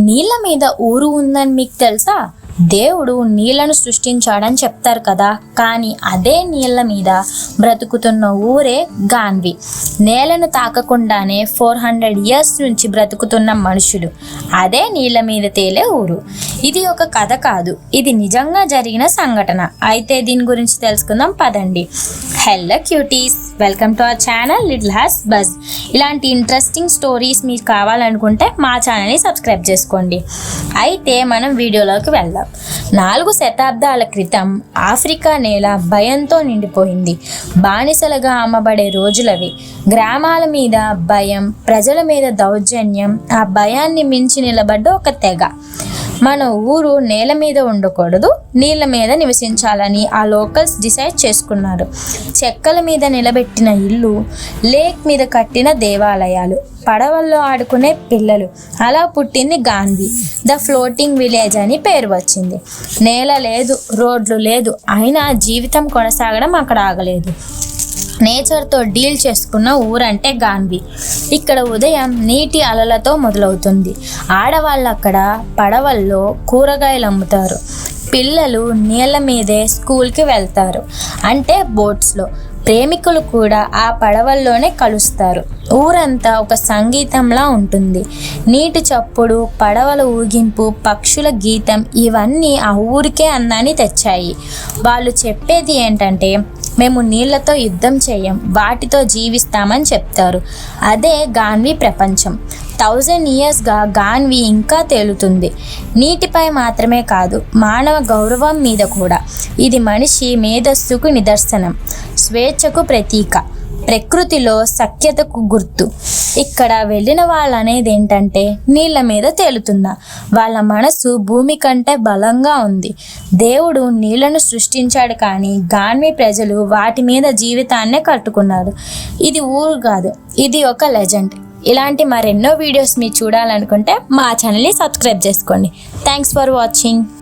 నీళ్ళ మీద ఊరు ఉందని మీకు తెలుసా? దేవుడు నీళ్ళను సృష్టించాడని చెప్తారు కదా. కానీ అదే నీళ్ళ మీద బ్రతుకుతున్న ఊరే గాన్వి. నేలను తాకకుండానే ఫోర్ హండ్రెడ్ ఇయర్స్ నుంచి బ్రతుకుతున్న మనుషులు. అదే నీళ్ళ మీద తేలే ఊరు. ఇది ఒక కథ కాదు. ఇది నిజంగా జరిగిన సంఘటన. అయితే దీని గురించి తెలుసుకుందాం పదండి. Hello cuties. Welcome to our channel little has బస్. ఇలాంటి ఇంట్రెస్టింగ్ స్టోరీస్ మీకు కావాలనుకుంటే మా ఛానల్ని సబ్స్క్రైబ్ చేసుకోండి. అయితే మనం వీడియోలోకి వెళ్దాం. నాలుగు శతాబ్దాల క్రితం ఆఫ్రికా నేల భయంతో నిండిపోయింది. బానిసలుగా అమ్మబడే రోజులవి. గ్రామాల మీద భయం ప్రజల మీద దౌర్జన్యం ఆ భయాన్ని మించి నిలబడ్డ ఒక తెగ. మన ఊరు నేల మీద ఉండకూడదు నీళ్ళ మీద నివసించాలని ఆ లోకల్స్ డిసైడ్ చేసుకున్నారు. చెక్కల మీద నిలబెట్టిన ఇల్లు లేక్ మీద కట్టిన దేవాలయాలు పడవల్లో ఆడుకునే పిల్లలు అలా పుట్టింది గాంధీ. ద ఫ్లోటింగ్ విలేజ్ అని పేరు వచ్చింది. నేల లేదు రోడ్లు లేదు అయినా జీవితం కొనసాగడం అక్కడ ఆగలేదు. నేచర్తో డీల్ చేసుకున్న ఊరంటే గాన్వి. ఇక్కడ ఉదయం నీటి అలలతో మొదలవుతుంది. ఆడవాళ్ళు అక్కడ పడవల్లో కూరగాయలు అమ్ముతారు. పిల్లలు నీళ్ళ మీదే స్కూల్కి వెళ్తారు. అంటే బోట్స్లో ప్రేమికులు కూడా ఆ పడవల్లోనే కలుస్తారు. ఊరంతా ఒక సంగీతంలా ఉంటుంది. నీటి చప్పుడు పడవల ఊగింపు పక్షుల గీతం ఇవన్నీ ఆ ఊరికే అందాన్ని తెచ్చాయి. వాళ్ళు చెప్పేది ఏంటంటే మేము నీళ్ళతో యుద్ధం చేయం వాటితో జీవిస్తామని చెప్తారు. అదే గాన్వి ప్రపంచం. థౌజండ్ ఇయర్స్గా గాన్వి ఇంకా తేలుతుంది. నీటిపై మాత్రమే కాదు మానవ గౌరవం మీద కూడా. ఇది మనిషి మేధస్సుకు నిదర్శనం స్వేచ్ఛకు ప్రతీక. ప్రకృతిలో సఖ్యతకు గుర్తు. ఇక్కడ వెళ్ళిన వాళ్ళు అనేది ఏంటంటే నీళ్ళ మీద తేలుతున్నా. వాళ్ళ మనసు భూమి కంటే బలంగా ఉంది. దేవుడు నీళ్ళను సృష్టించాడు కానీ గాన్వి ప్రజలు వాటి మీద జీవితాన్నే కట్టుకున్నారు. ఇది ఊరు కాదు ఇది ఒక లెజెండ్. ఇలాంటి మరెన్నో వీడియోస్ మీరు చూడాలనుకుంటే మా ఛానల్ని సబ్స్క్రైబ్ చేసుకోండి. Thanks for watching.